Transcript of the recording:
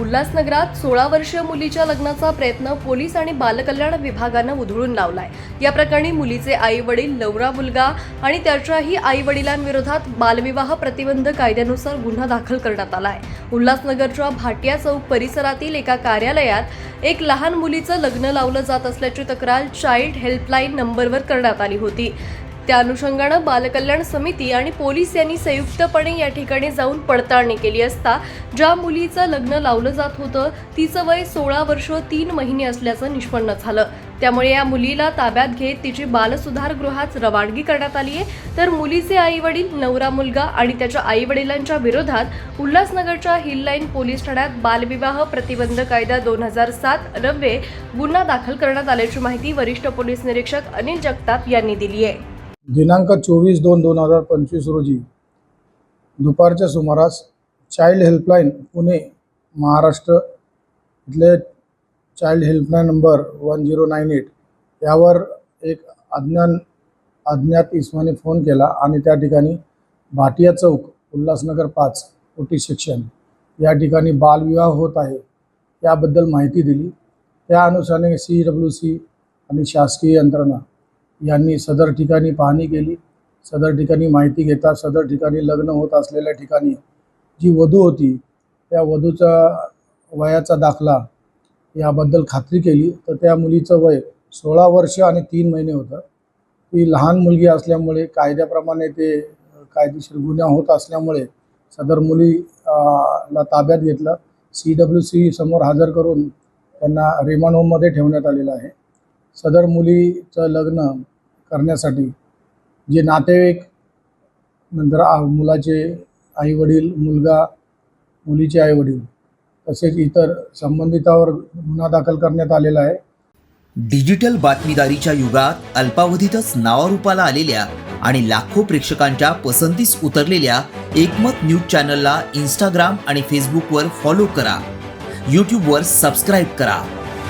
उल्हासनगरात सोळा वर्षीय मुलीच्या लग्नाचा प्रयत्न पोलीस आणि बालकल्याण विभागानं उधळून लावलाय. या प्रकरणी मुलीचे आई वडील लवरा मुलगा आणि त्याच्याही आई वडिलांविरोधात बालविवाह प्रतिबंध कायद्यानुसार गुन्हा दाखल करण्यात आलाय. उल्हासनगरच्या भाटिया चौक परिसरातील एका कार्यालयात एक लहान मुलीचं लग्न लावलं जात असल्याची तक्रार चाइल्ड हेल्पलाईन नंबरवर करण्यात आली होती. त्या अनुषंगानं बालकल्याण समिती आणि पोलीस यांनी संयुक्तपणे या ठिकाणी जाऊन पडताळणी केली असता ज्या मुलीचं लग्न लावलं जात होतं तिचं वय सोळा वर्ष तीन महिने असल्याचं निष्पन्न झालं. त्यामुळे या मुलीला ताब्यात घेत तिची बालसुधारगृहात रवानगी करण्यात आली आहे. तर मुलीचे आई वडील नवरा मुलगा आणि त्याच्या आई वडिलांच्या विरोधात उल्हासनगरच्या हिल लाईन पोलीस ठाण्यात बालविवाह प्रतिबंध कायदा दोन हजार सात रव्ये गुन्हा दाखल करण्यात आल्याची माहिती वरिष्ठ पोलीस निरीक्षक अनिल जगताप यांनी दिली आहे. दिनांक चोवीस दोन दोन हजार पंचवीस रोजी दुपारच्या सुमारास चाइल्ड हेल्पलाईन पुणे महाराष्ट्र इथले child helpline number one zero nine eight यावर एक अज्ञान अज्ञात इसमाने फोन केला आणि त्या ठिकाणी भाटिया चौक उल्हासनगर पाच ओटी सेक्शन या ठिकाणी बालविवाह होत आहे याबद्दल माहिती दिली. त्या अनुसाराने सी डब्ल्यू सी आणि शासकीय यंत्रणा यांनी सदर ठिकाणी पाहणी केली. सदर ठिकाणी माहिती घेता सदर ठिकाणी लग्न होत असलेल्या ठिकाणी जी वधू होती त्या वधूचा वयाचा दाखला याबद्दल खात्री केली. तर त्या मुलीचं वय सोळा वर्ष आणि तीन महिने होतं. ती लहान मुलगी असल्यामुळे कायद्याप्रमाणे ते कायदेशीर गुन्हा होत असल्यामुळे सदर मुली ला ताब्यात घेतलं. सी डब्ल्यू सी समोर हजर करून त्यांना रिमांड होममध्ये ठेवण्यात आलेलं आहे. सदर मुलीचं लग्न करण्यासाठी जे नातेवाईक नंतर मुलाचे आईवडील मुलगा मुलीचे आईवडील तसेच इतर संबंधितावर गुन्हा दाखल करण्यात आलेला आहे. डिजिटल बातमीदारीच्या युगात अल्पावधीतच नावारूपाला आलेल्या आणि लाखो प्रेक्षकांच्या पसंतीस उतरलेल्या एकमत न्यूज चॅनलला इंस्टाग्राम आणि फेसबुकवर फॉलो करा. यूट्यूबवर सबस्क्राईब करा.